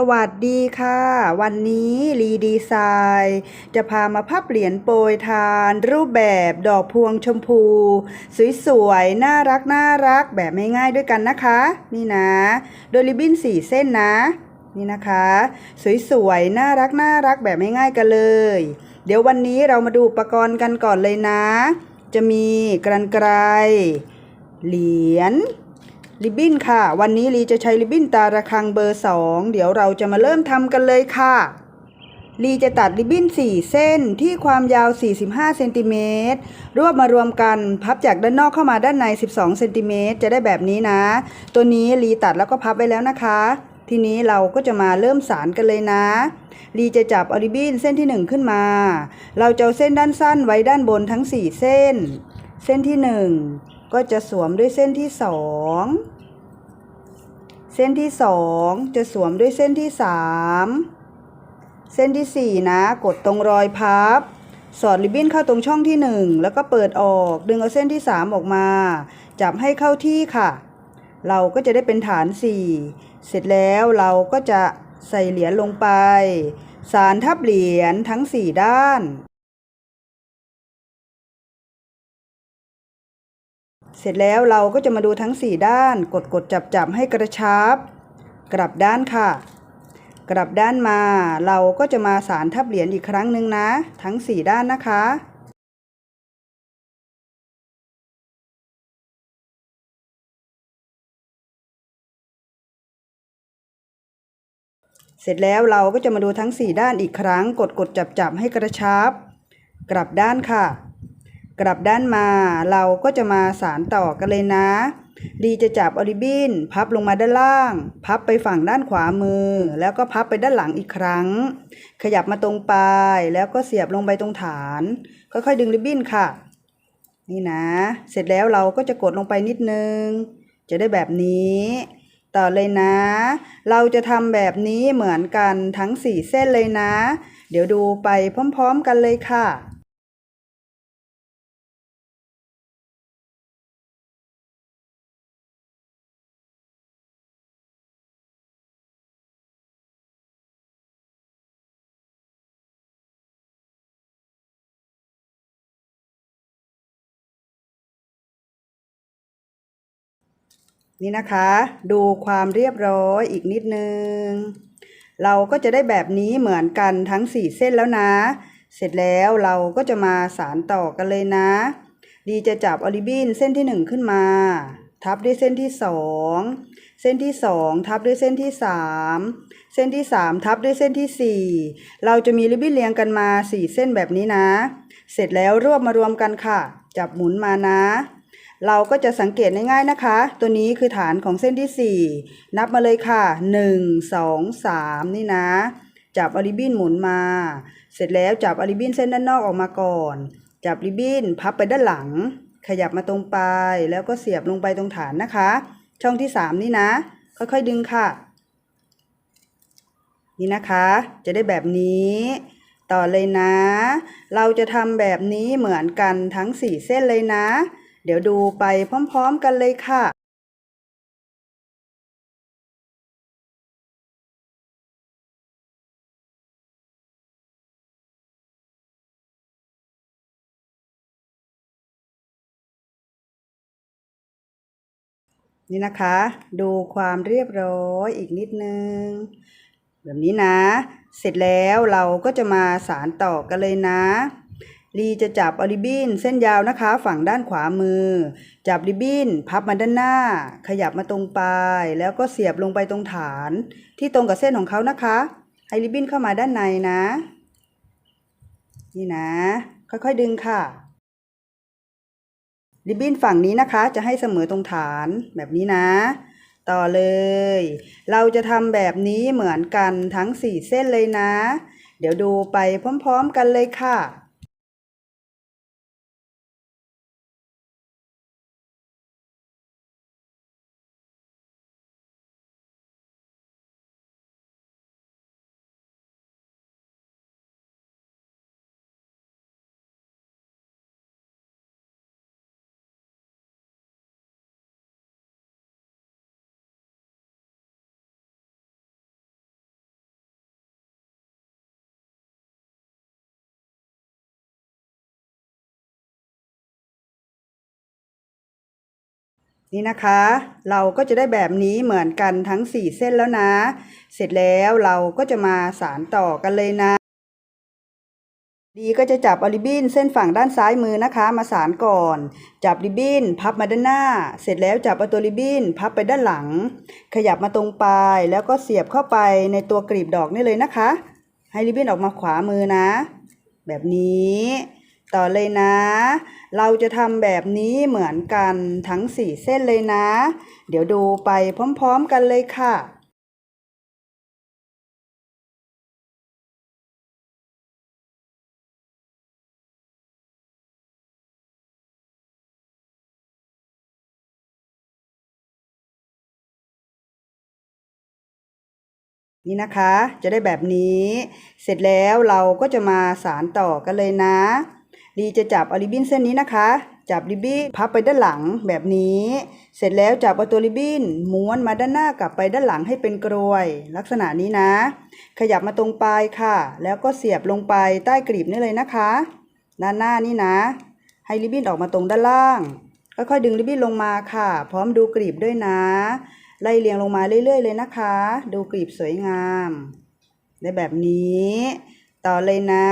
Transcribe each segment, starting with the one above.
สวัสดีค่ะ วันนี้รีดีไซน์จะพามาพับเหรียญโปรยทาน รูปแบบดอกพวงชมพู สวยๆ น่ารักน่ารักแบบไม่ง่ายด้วยกันนะคะ นี่นะ โดยริบบิ้นสี่เส้นนะ นี่นะคะ สวยๆ น่ารักน่ารักแบบไม่ง่ายกันเลย เดี๋ยววันนี้เรามาดูอุปกรณ์กันก่อนเลยนะ จะมีกรรไกรเหรียญ ริบบิ้นค่ะ วันนี้ลีจะใช้ริบบิ้นตาระคังเบอร์ 2 เดี๋ยวเราจะมาเริ่มทำกันเลยค่ะ ลีจะตัดริบบิ้น 4 เส้นที่ความยาว 45 เซนติเมตร รวบมารวมกันพับจากด้านนอกเข้ามาด้านใน 12 เซนติเมตรจะได้แบบนี้นะ ตัวนี้ลีตัดแล้วก็พับไว้แล้วนะคะ ทีนี้เราก็จะมาเริ่มสารกันเลยนะ ลีจะจับอริบบิ้นเส้นที่ 1 ขึ้นมา เราจะเอาเส้นด้านสั้นไว้ด้านบนทั้ง 4 เส้น เส้นที่ 1 ก็จะสวมด้วยเส้นที่2เส้นที่2จะสวมด้วยเส้นที่3เส้นที่4นะ กดตรงรอยพับ สอดริบบิ้นเข้าตรงช่องที่1แล้วก็เปิดออก ดึงเอาเส้นที่3ออกมา จับให้เข้าที่ค่ะ เราก็จะได้เป็นฐาน4เสร็จแล้วเราก็จะใส่เหรียญลงไป สารทับเหรียญทั้ง4ด้าน เสร็จแล้วเราก็จะมาดูทั้ง 4 ด้าน กดกดจับจับให้กระชับ กลับด้านค่ะ กลับด้านมา เราก็จะมาสารทับเหรียญอีกครั้งหนึ่งนะ ทั้ง 4 ด้านนะคะเสร็จแล้วเราก็จะมาดูทั้ง 4 ด้านอีกครั้ง กดกดจับจับให้กระชับ กลับด้านค่ะ กลับด้านมาเราก็จะมาสารต่อกันเลยนะ ดีจะจับออริบินพับลงมาด้านล่าง พับไปฝั่งด้านขวามือ แล้วก็พับไปด้านหลังอีกครั้ง ขยับมาตรงปลายแล้วก็เสียบลงไปตรงฐาน ค่อยๆดึงริบบิ้นค่ะ นี่นะ เสร็จแล้วเราก็จะกดลงไปนิดนึง จะได้แบบนี้ ต่อเลยนะ เราจะทำแบบนี้เหมือนกันทั้ง 4 เส้นเลยนะ เดี๋ยวดูไปพร้อม ๆ กันเลยค่ะ นี่นะคะ ดูความเรียบร้อยอีกนิดนึง เราก็จะได้แบบนี้เหมือนกันทั้ง 4 เส้นแล้วนะ เสร็จแล้วเราก็จะมาสารต่อกันเลยนะ ดีจะจับออริบินเส้นที่ 1 ขึ้นมา ทับด้วยเส้นที่ 2 เส้นที่ 2 ทับด้วยเส้นที่ 3 เส้นที่ 3 ทับด้วยเส้นที่ 4 เราจะมีริบบิ้นเรียงกันมา 4 เส้นแบบนี้นะ เสร็จแล้วรวบมารวมกันค่ะ จับหมุนมานะ เราก็จะสังเกตง่ายๆนะคะ ตัวนี้คือฐานของเส้นที่ 4 นับมาเลยค่ะ 1 2 3 นี่นะ จับอริบินหมุนมา เสร็จแล้วจับอริบินเส้นด้านนอกออกมาก่อน จับริบินพับไปด้านหลัง ขยับมาตรงปลายแล้วก็เสียบลงไปตรงฐานนะคะ ช่องที่ 3 นี่นะ ค่อยๆดึงค่ะ นี่นะคะ จะได้แบบนี้ต่อเลยนะ เราจะทำแบบนี้เหมือนกันทั้ง 4 เส้นเลยนะ เดี๋ยวดูไปพร้อมๆกันเลยค่ะนี่นะคะ ดูความเรียบร้อยอีกนิดนึง แบบนี้นะ เสร็จแล้วเราก็จะมาสารต่อกันเลยนะ ลีจะจับอริบบินเส้นยาวนะคะ ฝั่งด้านขวามือ จับริบบิ้นพับมาด้านหน้า ขยับมาตรงปลายแล้วก็เสียบลงไปตรงฐาน ที่ตรงกับเส้นของเขานะคะ ให้ริบบิ้นเข้ามาด้านในนะ นี่นะ ค่อยๆดึงค่ะ ริบบิ้นฝั่งนี้นะคะ จะให้เสมอตรงฐานแบบนี้นะ ต่อเลย เราจะทำแบบนี้เหมือนกันทั้ง 4 เส้นเลยนะ เดี๋ยวดูไปพร้อม ๆ กันเลยค่ะ นี่นะคะ เราก็จะได้แบบนี้เหมือนกันทั้ง 4 เส้นแล้วนะ เสร็จแล้วเราก็จะมาสานต่อกันเลยนะ ดีก็จะจับอาริบินเส้นฝั่งด้านซ้ายมือนะคะ มาสานก่อน จับริบบิ้นพับมาด้านหน้า เสร็จแล้วจับเอาตัวริบบินพับไปด้านหลัง ขยับมาตรงปลายแล้วก็เสียบเข้าไปในตัวกลีบดอกนี่เลยนะคะ ให้ริบบิ้นออกมาขวามือนะ แบบนี้ ต่อเลยนะ เราจะทำแบบนี้เหมือนกันทั้ง4เส้นเลยนะ เดี๋ยวดูไปพร้อมๆกันเลยค่ะนี่นะคะ จะได้แบบนี้ เสร็จแล้วเราก็จะมาสารต่อกันเลยนะ ดีจะจับเอาริบบิ้นเส้นนี้นะคะ จับริบบิ้นพับไปด้านหลังแบบนี้ เสร็จแล้วจับเอาตัวริบบิ้นม้วนมาด้านหน้ากลับไปด้านหลังให้เป็นกรวย ลักษณะนี้นะ ขยับมาตรงปลายค่ะ แล้วก็เสียบลงไปใต้กลีบนี่เลยนะคะ ด้านหน้านี่นะ ให้ริบบิ้นออกมาตรงด้านล่าง ค่อยๆดึงริบบิ้นลงมาค่ะ พร้อมดูกลีบด้วยนะ ไล่เรียงลงมาเรื่อยๆ เลยนะคะ ดูกลีบสวยงามได้แบบนี้ ต่อเลยนะ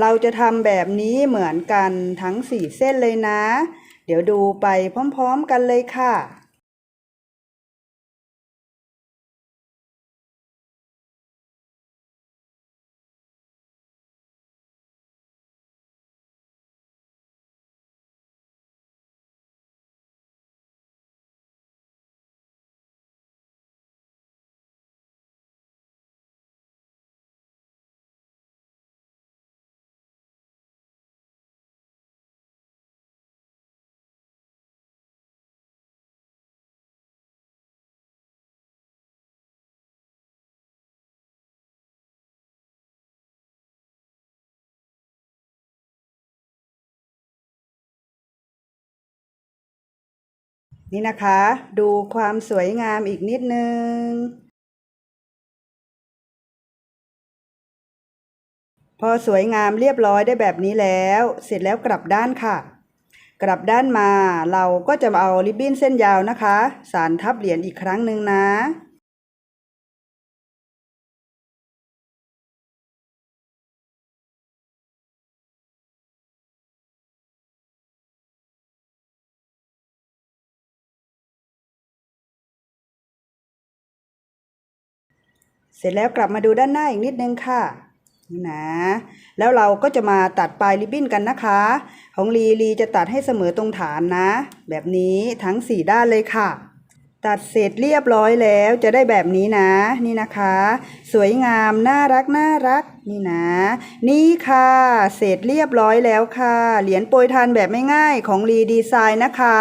เราจะทำแบบนี้เหมือนกันทั้ง 4 เส้นเลยนะ เดี๋ยวดูไปพร้อมๆกันเลยค่ะ นี่นะคะ ดูความสวยงามอีกนิดนึง พอสวยงามเรียบร้อยได้แบบนี้แล้ว เสร็จแล้วกลับด้านค่ะ กลับด้านมาเราก็จะเอาริบบิ้นเส้นยาวนะคะ สานทับเหรียญอีกครั้งหนึ่งนะ เสร็จแล้วกลับมาดูด้านหน้าอีกนิดนึงค่ะนี่นะ แล้วเราก็จะมาตัดปลายริบบิ้นกันนะคะ ของลีลีจะตัดให้เสมอตรงฐานนะ แบบนี้ทั้ง 4 ด้านเลยค่ะ ตัดเสร็จเรียบร้อยแล้วจะได้แบบนี้นะ นี่นะคะ สวยงามน่ารักน่ารักนี่นะ นี่ค่ะ เสร็จเรียบร้อยแล้วค่ะ เหรียญโปรยทานแบบไม่ง่ายของรีดีไซน์นะคะ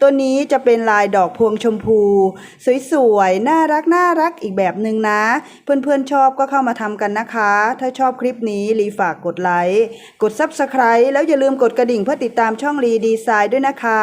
ตัวนี้จะเป็นลายดอกพวงชมพู สวยๆน่ารักน่ารักอีกแบบหนึ่งนะ เพื่อนๆชอบก็เข้ามาทำกันนะคะ ถ้าชอบคลิปนี้รีฝากกดไลค์กด Subscribe แล้วอย่าลืมกดกระดิ่งเพื่อติดตามช่องรีดีไซน์ด้วยนะคะ